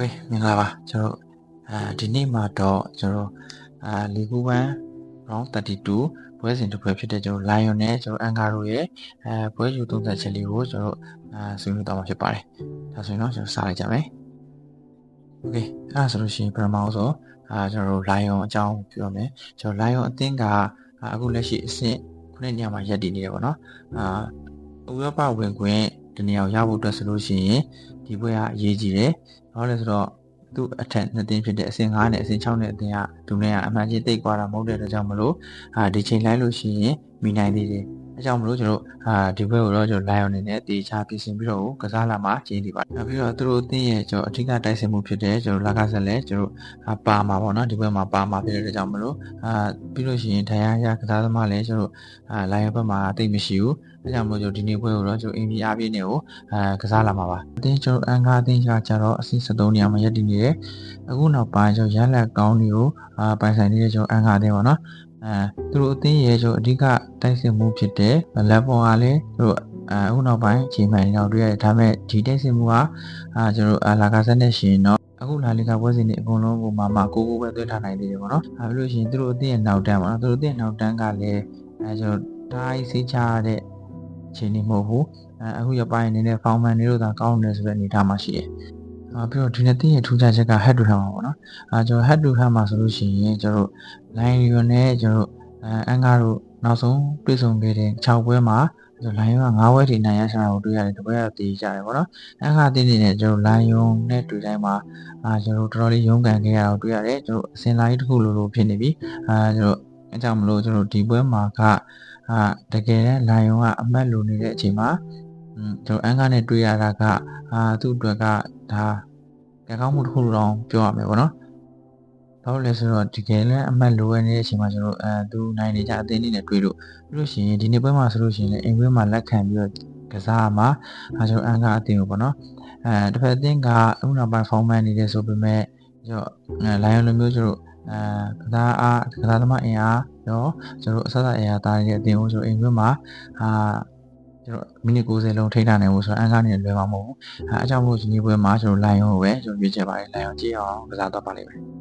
เคမင်္ဂလာပါကျွန်တော်အဲဒီနေ့မှာတော့ကျွန်တော်အာလီဂူဝမ် round 32ပွဲစဉ်တစ်ပွဲဖြစ်တဲ့ကျွန်တော် lion နဲ့ကျွန်တော် anchor တို့ရဲ့အဲပွဲယူသုံးသက်ချက်လေးကိုကျွန်တော်အာဆွေးနွေးတော့မှာဖြစ်ပါတယ်ဒါဆိုရင်တော့ကျွန်တော်စလိုက်ကြမယ်โอเคအဲ့ဒါဆိုလို့ရှိရင်ပထမဆုံးအာကျွန်တော် lion အကြောင်းပြောမယ်ကျွန်တော် lion အသင်းကအခုလက်ရှိအဆင့်ခုနှစ်ညမှာရပ်တည်နေတယ်ပေါ့နော်အာဥရောပဝင်ခွင့် ဒီနေရာကိုရဖို့အတွက်ဆိုလို့ရှိရင်ဒီပွဲကအရေးကြီးတယ်။ဘာလို့လဲဆိုတော့သူ့အထက်နှစ်သင်းဖြစ်တဲ့အဆင့်9နဲ့အဆင့်6နဲ့အသင်းကဒုနဲ့ကအမှန်ချင်းတိတ်သွားတာမဟုတ်တဲ့အတွက်ကြောင့်မလို့အာဒီချိန်လိုက်လို့ရှိရင်မိနိုင်သေးတယ်။ အဲကြောင့်မလို့ကျွန်တော်အာဒီဘက်ကိုတော့ကျွန်တော် lion အနေနဲ့တေချာပြင်ဆင်ပြီးတော့ကစားလာမှကျင်းနေပါတယ်။နောက်ပြီးတော့သူတို့အသင်းရဲ့ကျွန်တော်အထူးတိုက်စစ်မှုဖြစ်တဲ့ကျွန်တော်လာကဆက်လဲကျွန်တော်ပါမှာပေါ့နော်ဒီဘက်မှာပါမှာဖြစ်တဲ့အတွက်ကြောင့်မလို့အာပြီးလို့ရှိရင်ထိုင်ရရကစားသမားလည်းကျွန်တော်အာ lion ဘက်မှာတိတ်မရှိဘူး။အဲကြောင့်မို့ကျွန်တော်ဒီနေ့ပွဲကိုတော့ကျွန်တော်အင်ဒီအားပြည့်နေကိုအဲကစားလာမှာပါအတင်းကျွန်တော်အန်ကားအတင်းကကြတော့အစီ73နေရာမှာရပ်တည်နေတယ်အခုနောက်ပိုင်းကျွန်တော်ရန်လက်ကောင်းတွေကိုအာပိုင်ဆိုင်နေတဲ့ကျွန်တော်အန်ကားအတင်းပါနော် အဲသူတို့အသင်းရဲ့ကျွန်တော်အဓိကတိုက်စစ်မှုဖြစ်တဲ့လက်ပေါ်ကလည်းသူတို့အဲအခုနောက်ပိုင်းချိန်မှန်နေတော့တွေ့ရတယ်ဒါပေမဲ့ဒီတိုက်စစ်မှုကအာကျွန်တော်အာလာကာဆက်နဲ့ရှင်တော့အခုလာလီကပွဲစဉ်တွေအကုန်လုံးကိုမှမှကိုကိုပဲသွင်းထားနိုင်သေးတယ်ပေါ့နော်အဲပြီးလို့ရှိရင်သူတို့အသင်းရဲ့နောက်တန်းပေါ့နော်သူတို့အသင်းနောက်တန်းကလည်းအဲကျွန်တော်တိုင်းစိတ်ချရတဲ့အခြေအနေမဟုတ်ဘူးအဲအခုရပိုင်းအနေနဲ့ foundman တွေတို့သာကောင်းနေဆိုတဲ့အနေအထားမှာရှိတယ် အာပြီးတော့ဒီနေ့တင်းရဲ့ထူးခြားချက်က head to head မှာပေါ့နော်အာကျွန်တော် head to head မှာဆိုလို့ရှိရင်ကျွန်တော် line ရီယွန်နဲ့ကျွန်တော်အဲအန်ကာတို့နောက်ဆုံးတွေ့ဆုံခဲ့တဲ့6ပွဲမှာကျွန်တော် line က9ပွဲထိနိုင်ရရှာတာကိုတွေ့ရတယ်တပွဲတော့တည်ကြတယ်ပေါ့နော်အန်ကာတင်းနေနဲ့ကျွန်တော် line ယုံနဲ့တွေ့တိုင်းမှာအာကျွန်တော်တော်တော်လေးရုန်းကန်ခဲ့ရတာကိုတွေ့ရတယ်ကျွန်တော်အစင်လာကြီးတစ်ခုလိုလိုဖြစ်နေပြီအာကျွန်တော်အဲကြောင့်မလို့ကျွန်တော်ဒီပွဲမှာကအာတကယ်တမ်းလိုင်ယွန်ကအမတ်လိုနေတဲ့အချိန်မှာอืม ကျွန်တော်အန်ကားနဲ့တွေ့ရတာကအာသူ့အတွက်ကဒါကကောင်းမှုတစ်ခုတော့ပြောရမယ်ပေါ့နော်ဘာလို့လဲဆိုတော့တကယ်လည်းအမတ်လိုရနေတဲ့အချိန်မှာကျွန်တော်အဲသူနိုင်နေကြအသင်းလေးနဲ့တွေ့လို့ပြီးလို့ရှိရင်ဒီနေ့ပွဲမှာဆိုလို့ရှိရင်လည်းအင်ကွင်းမှာလက်ခံပြီးတော့ကစားမှာအဲကျွန်တော်အန်ကားအသင်းကိုပေါ့နော်အဲတစ်ဖက်အသင်းကအခုနောက်ပိုင်းဖောင်းမှန်းနေတယ်ဆိုပေမဲ့ကျွန်တော်လိုင်ယွန်လိုမျိုးကျွန်တော်အဲကစားအားကစားသမားအင်အားရောကျွန်တော်အဆက်အအရာသားတွေအတင်ဦးဆိုအိမ်ခွင်းမှာအာ ကျွန်တော်မိနစ်90လုံးထိထားနိုင်ဖို့ဆိုတော့အန်ကားနေလွယ်မှာမဟုတ်ဘူးအဲအကြောင်းမို့ဒီနေ့ပွဲမှာကျွန်တော်လိုင်ယွန်ကိုပဲကျွန်တော်ရွေးချယ်ပါတယ်လိုင်ယွန်ကြည့်အောင်ကစားတော့ပါလိမ့်မယ်